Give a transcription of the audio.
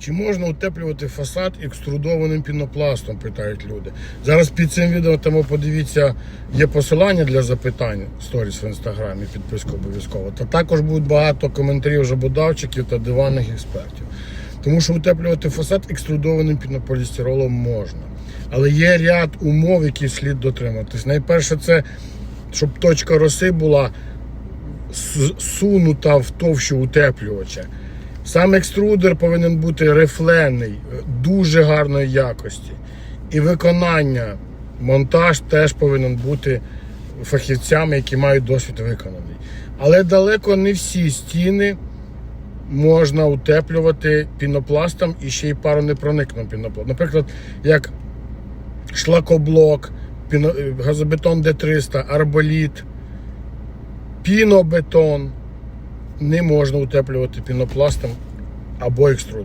Чи можна утеплювати фасад екструдованим пінопластом, питають люди. Зараз під цим відео тому подивіться, є посилання для запитань сторіс в інстаграмі, підписку обов'язково. Та також будуть багато коментарів жабодавчиків та диванних експертів. Тому що утеплювати фасад екструдованим пінополістиролом можна. Але є ряд умов, які слід дотриматись. Найперше, це щоб точка роси була сунута в товщу утеплювача. Сам екструдер повинен бути рифлений, дуже гарної якості. І виконання, монтаж теж повинен бути фахівцями, які мають досвід виконаний. Але далеко не всі стіни можна утеплювати пінопластом і ще й пару паронепроникним пінопластом. Наприклад, як шлакоблок, е, газобетон Д300, арболіт, пінобетон не можна утеплювати пінопластом або екструдером.